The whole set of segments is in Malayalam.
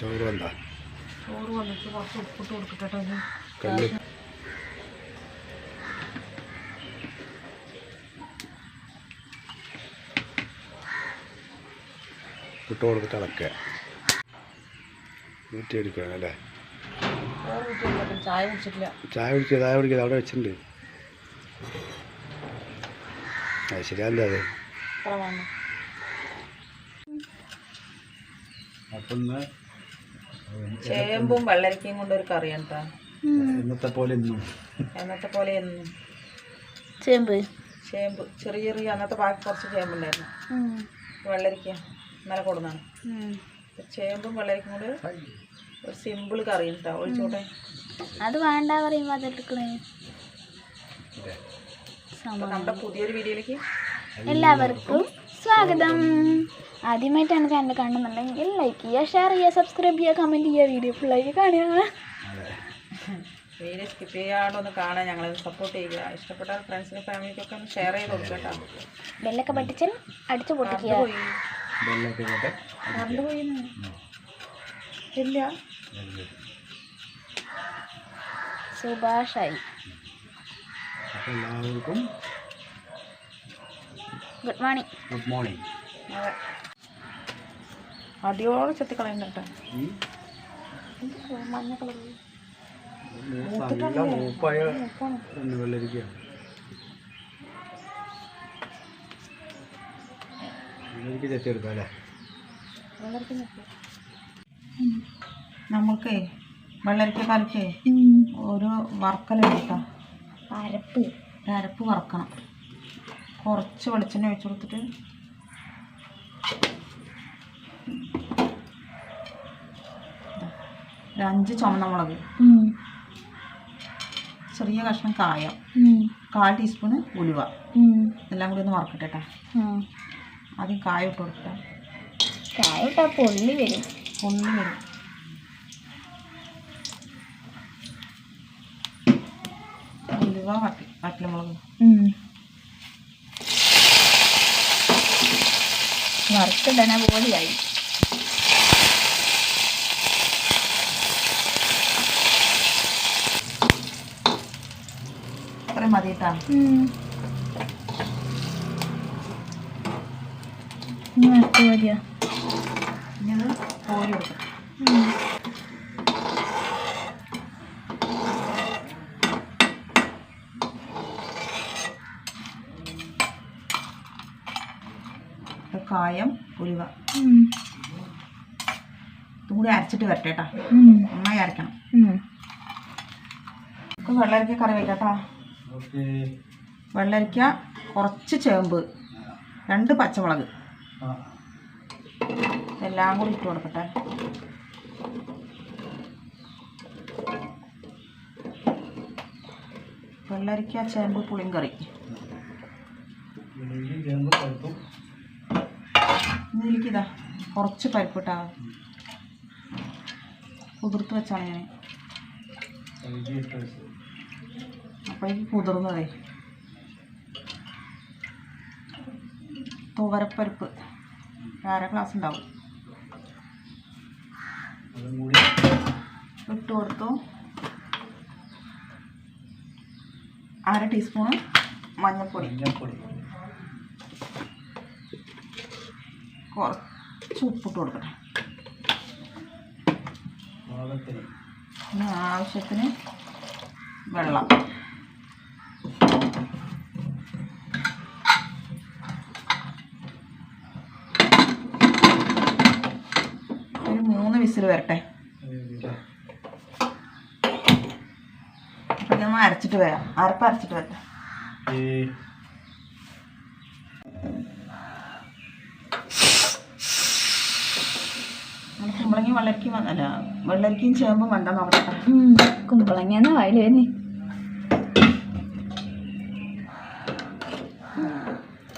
ചോറ് വന്നാ? ചോറ് വന്നിട്ട് കുറച്ച് ഉപ്പിട്ട് കൊടുക്കട്ടെ. കല്ല്. ഉപ്പിട്ട് കൊടുത്തിട്ട് അല്ലേ? ചോറ് ഊറ്റി കൊടുക്കട്ടെ ചായ കുടിച്ചിട്ടില്ല. ചായ കുടിക്കുക ചായ കുടിക്കുക അവിടെ വെച്ചിട്ടുണ്ട്. അത് ശരിയല്ലേ അത്. അപ്പം ചേമ്പും വെള്ളരിക്കയും കൊണ്ട് ഒരു കറിയാണ് കേട്ടോ ഇന്നത്തെ പോലെ ഇന്നും. എന്നത്തെ പോലെ എന്നും ചേമ്പ്. ചേമ്പ് ചെറിയ ചെറിയ അന്നത്തെ ബാക്കി കുറച്ച് ചേമ്പുണ്ടായിരുന്നു. വെള്ളരിക്ക ഇന്നലെ കൊടുന്നാണ് ചേമ്പും വെള്ളരിക്കും കൊണ്ട് ഒരു സിമ്പിൾ കറി കേട്ടോ ഒഴിച്ചോട്ടെ. അത് വേണ്ട പറയുമ്പോ അതെടുക്കണേ നമ്മുടെ പുതിയൊരു വീഡിയോയിലേക്ക് എല്ലാവർക്കും സ്വാഗതം. ആദ്യമായിട്ടാണ് ചാനൽ കാണുന്നുണ്ടെങ്കിൽ ലൈക്ക് ചെയ്യുക ഷെയർ ചെയ്യുക സബ്സ്ക്രൈബ് ചെയ്യുക കമന്റ് ചെയ്യുക വീഡിയോ ഫുള്ളായിട്ട് കാണുക. വീഡിയോ സ്കിപ്പ് ചെയ്യാണ്ട് ഒന്ന് കാണാൻ ഞങ്ങൾ സപ്പോർട്ട് ചെയ്യുക. ഇഷ്ടപ്പെട്ടാൽ ഫ്രണ്ട്സിനും ഫാമിലിക്കൊക്കെ ഒന്ന് ഷെയർ ചെയ്ത് കൊടുക്കട്ടോ കേട്ടോ. ബെല്ലൊക്കെ പൊട്ടിച്ചാൽ അടിച്ചു പൊട്ടിക്കുക. ഇല്ല. സുഭാഷായി. എല്ലാവർക്കും ഗുഡ് മോർണിംഗ് ഗുഡ് മോർണിംഗ് അടിയോളം അടിയോടെ ചെത്തിക്കളയുന്ന കേട്ടോ മഞ്ഞ കളർ നമ്മൾക്കേ ഒരു വറക്കലുണ്ട് കേട്ടോ. അരപ്പ്. അരപ്പ് വറക്കണം. കുറച്ച് വെളിച്ചെണ്ണ ഒഴിച്ചു കൊടുത്തിട്ട് ഒരു അഞ്ച് ചുമന്ന മുളക്. ചെറിയ കഷ്ണം കായം. കാൽ ടീസ്പൂണ് ഉലുവ. എല്ലാം കൂടി ഒന്ന് വറക്കട്ടെ കേട്ടോ ആദ്യം കായ ഇട്ട് കൊടുക്കട്ടെ കായ ഇട്ടാ പൊള്ളി വരും. പൊള്ളി വരും. ഉലുവ വട്ടി വറ്റലമുളക് വറുത്തിടണ പോലെയായി. അത്രയും മതി കേട്ടോ ഇനി വറുത്ത് മതിയോ? ഇനി അത് കോരി കൊടുക്കാം. കായം ഉലുവ. കൂടി അരച്ചിട്ട് വരട്ടെ കേട്ടോ നന്നായി അരക്കണം. നമുക്ക് വെള്ളരിക്ക കറി വയ്ക്കാം കേട്ടോ വെള്ളരിക്ക കുറച്ച് ചേമ്പ് രണ്ട് പച്ചമുളക്. എല്ലാം കൂടി ഇട്ട് കൊടുക്കട്ടെ. വെള്ളരിക്ക ചേമ്പ് പുളിങ്കറി. കുറച്ച് പരിപ്പിട്ടാ കുതിർത്ത് വെച്ചാണ് ഞാൻ. അപ്പോഴേക്ക് കുതിർന്നതേ. തുവരപ്പരിപ്പ്. അര ഗ്ലാസ് ഉണ്ടാവും. ഇട്ട് കൊടുത്തു. അര ടീസ്പൂണ് മഞ്ഞൾപ്പൊടി കുറച്ച് ഉപ്പിട്ട് കൊടുക്കട്ടെ. കൊടുക്കണം ആവശ്യത്തിന് വെള്ളം. ഒരു മൂന്ന് വിസിൽ വരട്ടെ. അപ്പം നമ്മൾ അരച്ചിട്ട് വരാം. അരപ്പ് അരച്ചിട്ട് വരട്ടെ കുമ്പളങ്ങി വെള്ളരിക്കും അല്ല വെള്ളരിക്കും ചേമ്പും വേണ്ട നോക്കട്ടെ കുമ്പളങ്ങ വായിൽ വരുന്നേ.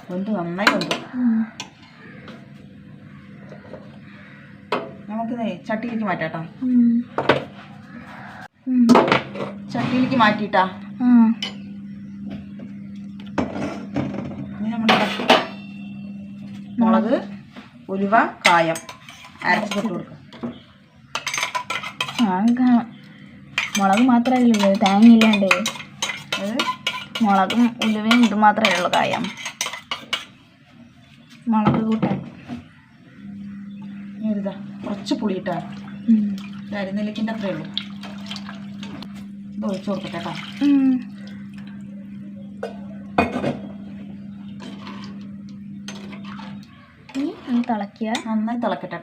കൊണ്ട് നന്നായി കൊണ്ട്. നമുക്കിതേ ചട്ടിയിലേക്ക് മാറ്റാട്ടോ. ചട്ടിയിലേക്ക് മാറ്റിയിട്ടാ. മുളക് ഉലുവ കായം. അരച്ചിട്ട് കൊടുക്കാം. ആ മുളക് ഉള്ളൂ തേങ്ങ ഇല്ലാണ്ട്. മുളകും ഉലുവയും ഇത് മാത്രമേ ഉള്ളൂ കായം. മുളക് കൂട്ടാൻ. ഇതാ കുറച്ച് പുളിയിട്ടാ ഉം. അരിനെല്ലിക്കിന്റെ അത്രയേ ഉള്ളൂ. ഇത് ഒഴിച്ചു കൊടുക്കട്ടെ കേട്ടോ. തിളക്കുക നന്നായി തിളക്കട്ടെ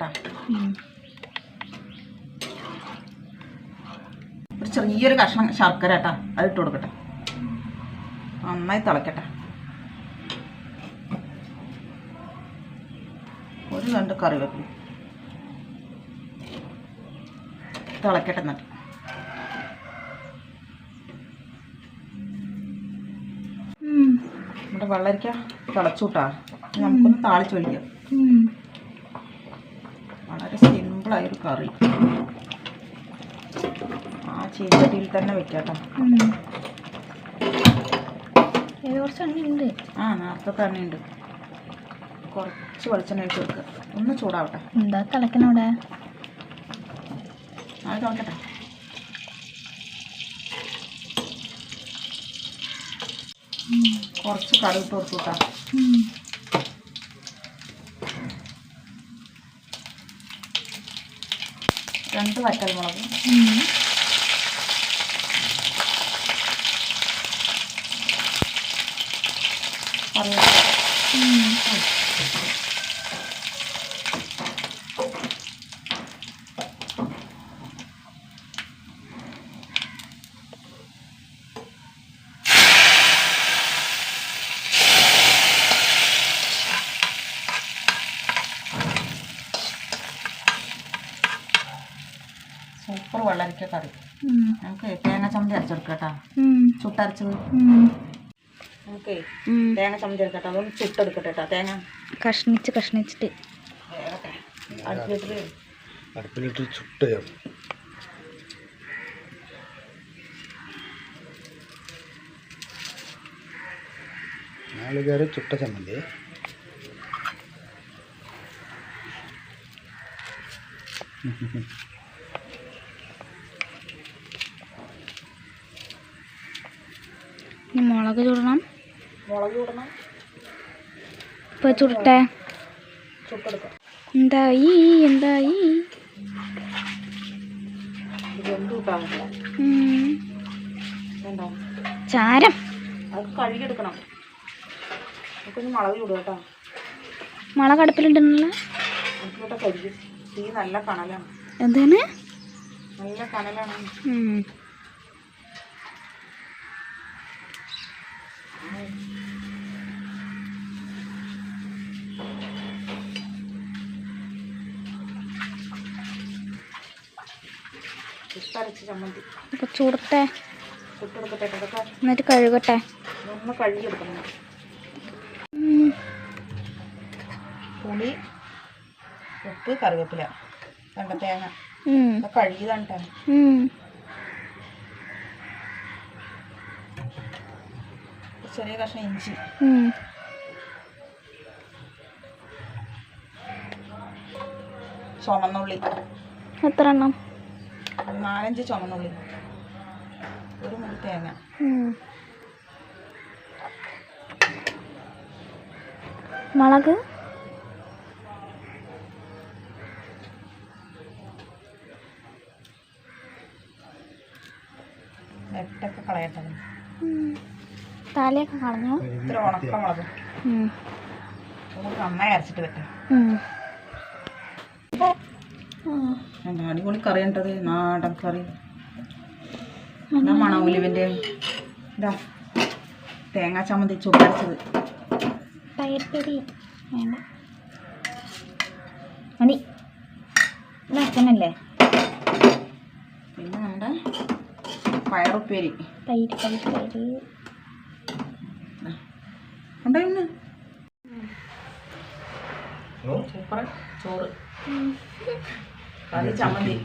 ഒരു ചെറിയൊരു കഷ്ണം ശർക്കര കേട്ടാ അത് ഇട്ട് കൊടുക്കട്ടെ. നന്നായി തിളക്കട്ടെ. ഒരു രണ്ട് കറിവേപ്പില. തിളക്കട്ടെ എന്നിട്ട്. നമ്മുടെ വെള്ളരിക്ക തിളച്ചുട്ടാ. നമുക്കൊന്ന് താളിച്ച് ഒഴിക്കാം. ഉം. വളരെ സിമ്പിളായൊരു കറി. ആ ചീച്ചട്ടിയിൽ തന്നെ വെക്കാട്ടോ. കുറച്ച് എണ്ണയുണ്ട്. ആ നേരത്തെ തന്നെ ഉണ്ട് കുറച്ച് വെളിച്ചെണ്ണ ഒഴിച്ച് വെക്കുക ഒന്ന് ചൂടാവട്ടെ. എന്താ തിളക്കണവിടെ അത് തിളക്കട്ടെ. കുറച്ച് കറി ഇട്ട് കൊടുത്തു കേട്ടോ. രണ്ട് വറ്റൽ മുളക് ഉം. കറിവേപ്പില ഉം. സൂപ്പർ വെള്ളരിക്ക കറി. ഉം. നമുക്ക് തേങ്ങ ചമ്മന്തി അരച്ചെടുക്കാം കേട്ടോ. ഉം. ചുട്ടരച്ചത് ഉം. നമുക്ക് ഉം. തേങ്ങ ചമ്മന്തി എടുക്കട്ടെ അതൊന്ന് ചുട്ടെടുക്കട്ടെ കേട്ടോ. തേങ്ങ. കഷ്ണിച്ച് കഷ്ണിച്ചിട്ട്. വേഗട്ടെ അടുപ്പിലിട്ട് അടുപ്പിലിട്ട് ചുട്ട്. നാളുകാർ ചുട്ട ചമ്മന്തി. ഇനി മുളക് ചുടണം. മുളക് ചൂടണം. ഇപ്പോൾ ചുടട്ടെ. ചുട്ടെടുക്കാം. എന്തായി എന്തായി? ചാരം. കഴുകിയെടുക്കണം. മുളക് ചൂടുക കേട്ടോ. മുളക് അടുപ്പിലിട്ടുള്ള നമുക്കിവിടെ കഴുകി. തീ നല്ല കണലാണ് എന്താണ്? നല്ല കനലാണ്. ചമ്മന്തി ഇപ്പൊ ചുടട്ടെ. ചുട്ടെടുക്കട്ടെ ഇതൊക്കെ എന്നിട്ട് കഴുകട്ടെ. ഒന്ന് കഴുകിയെടുക്കണം. പുളി ഉപ്പ് കറിവേപ്പില കണ്ട തേങ്ങ കഴുകിയതാണ് ചെറിയ കഷ്ണം ഇഞ്ചി. ചുമന്നുള്ളി എത്ര എണ്ണം? നാലഞ്ച് ചുമന്നുള്ളി. ഒരു മുടി തേങ്ങ. മുളക്. നെട്ടൊക്കെ കളയട്ടെ. തലയൊക്കെ കളഞ്ഞു? ഇത്ര ഉണക്കമുളക് നന്നായി അരച്ചിട്ട് വെക്കാം. അടിപൊളി കറി ഉണ്ടത് നാടൻ കറി. എന്നാ മണം ഉലുവിന്റെ ഇതാ തേങ്ങാ ചമ്മന്തി ചുട്ടരച്ചത്. തൈർപ്പൊടി വേണ്ട. മതി. ഇത് അച്ഛനല്ലേ? പിന്നെ നമ്മുടെ പയറുപ്പേരി. തൈര് തൈര് തൈര് ഉണ്ടായിരുന്നു സൂപ്പർ ചോറ്. കറി ചമ്മന്തി.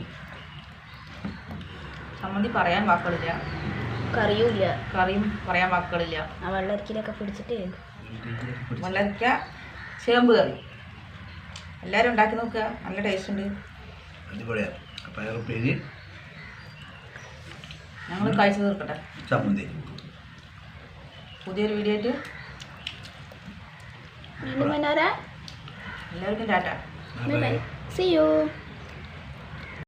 ചമ്മന്തി പറയാൻ വാക്കുകളില്ല. കറിയുമില്ല. കറിയും പറയാൻ വാക്കുകളില്ല. ആ വെള്ളരിക്കലൊക്കെ പിടിച്ചിട്ട് വെള്ളരിക്ക ചേമ്പ് കറി. എല്ലാവരും ഉണ്ടാക്കി നോക്കുക. നല്ല ടേസ്റ്റ് ഉണ്ട്. അടിപൊളിയാണ് ഞങ്ങൾ കഴിച്ചു തീർക്കട്ടെ. ചമ്മന്തി. പുതിയൊരു വീഡിയോ ആയിട്ട് എല്ലാവർക്കും ടാറ്റ. C U